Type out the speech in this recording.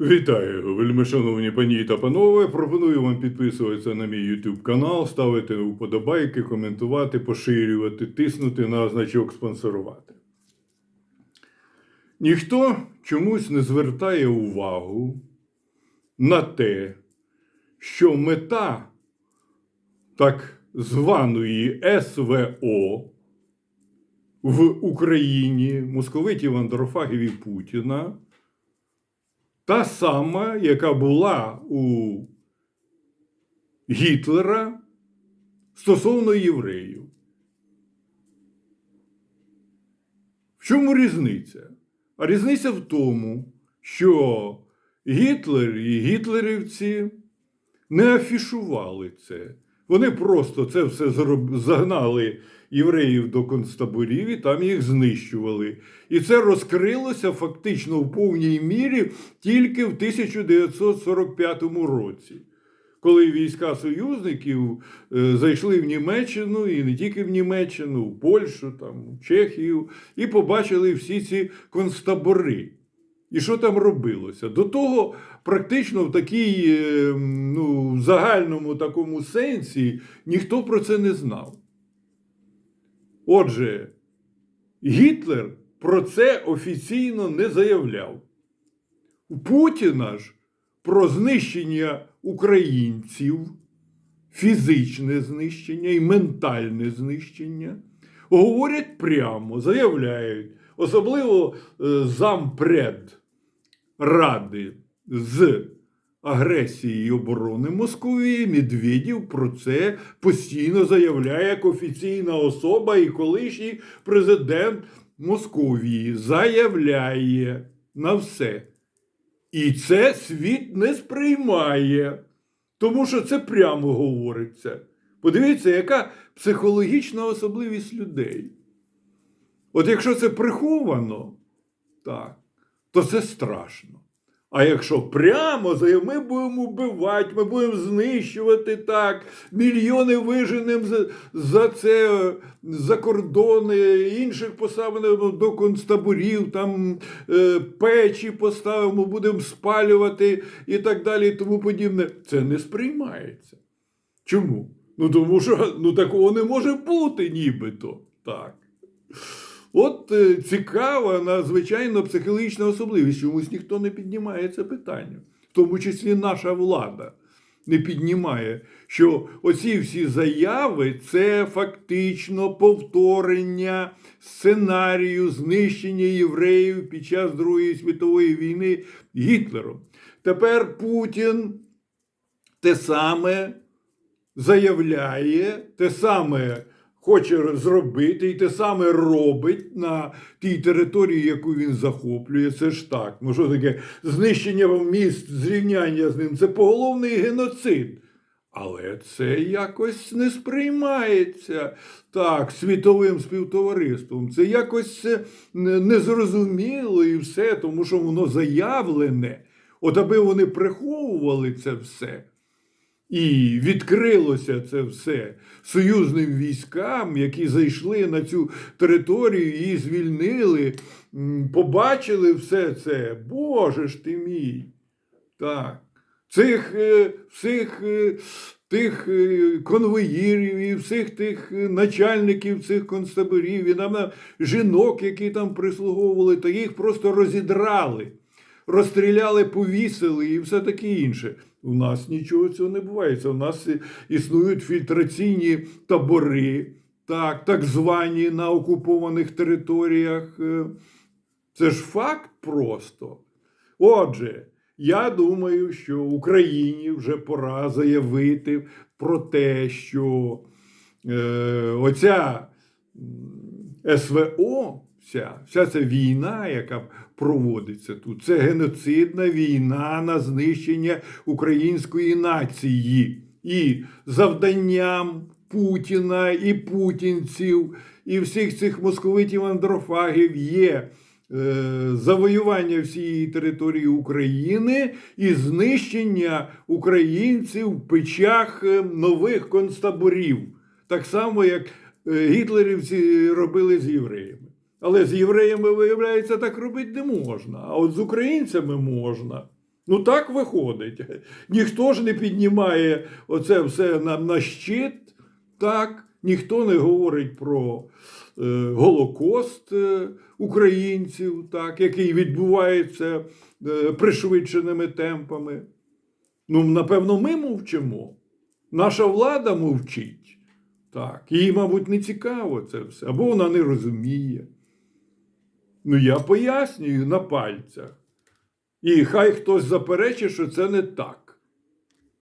Вітаю, вельмишановні пані та панове. Пропоную вам підписуватися на мій YouTube канал, ставити вподобайки, коментувати, поширювати, тиснути на значок спонсорувати. Ніхто чомусь не звертає увагу на те, що мета так званої СВО в Україні московитів андрофагів і Путіна та сама, яка була у Гітлера стосовно євреїв. В чому різниця? А різниця в тому, що Гітлер і гітлерівці не афішували це. Вони просто це все загнали євреїв до концтаборів і там їх знищували. І це розкрилося фактично в повній мірі тільки в 1945 році. Коли війська союзників е, зайшли в Німеччину і не тільки в Німеччину, в Польщу, там, в Чехію, і побачили всі ці концтабори. І що там робилося? До того практично в такій, е, ну, загальному такому сенсі ніхто про це не знав. Отже, Гітлер про це офіційно не заявляв. У Путіна ж про знищення українців, фізичне знищення і ментальне знищення говорять прямо, заявляють, особливо е, зампред Ради з агресії і оборони Московії Медведєв про це постійно заявляє як офіційна особа і колишній президент Московії заявляє на все. І це світ не сприймає, тому що це прямо говориться. Подивіться, яка психологічна особливість людей. От якщо це приховано, так, то це страшно. А якщо прямо заявимо, ми будемо вбивати, ми будемо знищувати так, мільйони виженемо за, за це за кордони, інших поставимо до концтаборів, там е, печі поставимо, будемо спалювати і так далі, і тому подібне. Це не сприймається. Чому? Ну тому що ну, такого не може бути, нібито. Так. От е, цікава надзвичайно психологічна особливість. Чомусь ніхто не піднімає це питання, в тому числі наша влада не піднімає, що оці всі заяви це фактично повторення сценарію знищення євреїв під час Другої світової війни Гітлером. Тепер Путін те саме заявляє, те саме хоче зробити і те саме робить на тій території, яку він захоплює. Це ж так. Ну що таке знищення міст, зрівняння з ним це поголовний геноцид. Але це якось не сприймається так світовим співтовариством. Це якось е, незрозуміло і все, тому що воно заявлене. От аби вони приховували це все. І відкрилося це все союзним військам, які зайшли на цю територію, її звільнили, побачили все це. Боже ж ти мій. Так. Цих е, всіх е, тих е, конвоїрів і всіх тих начальників цих концтаборів, і нам жінок, які там прислуговували, та їх просто розідрали розстріляли, повісили і все таке інше. У нас нічого цього не бувається. У нас існують фільтраційні табори, так, так звані на окупованих територіях. Е, Це ж факт просто. Отже, я думаю, що Україні вже пора заявити про те, що е, оця СВО, вся, вся ця війна, яка проводиться тут, це геноцидна війна на знищення української нації. І завданням Путіна і путінців, і всіх цих московитів андрофагів є е, завоювання всієї території України і знищення українців в печах е, нових концтаборів, так само як е, гітлерівці робили з євреями. Але з євреями, виявляється, так робити не можна. А от з українцями можна. Ну так виходить. Ніхто ж не піднімає оце все на, на щит, так, ніхто не говорить про е, Голокост е, українців, так, який відбувається е, пришвидшеними темпами. Ну, напевно, ми мовчимо. Наша влада мовчить. Так, їй, мабуть, не цікаво це все, або вона не розуміє. Ну, я пояснюю на пальцях. І хай хтось заперечить, що це не так.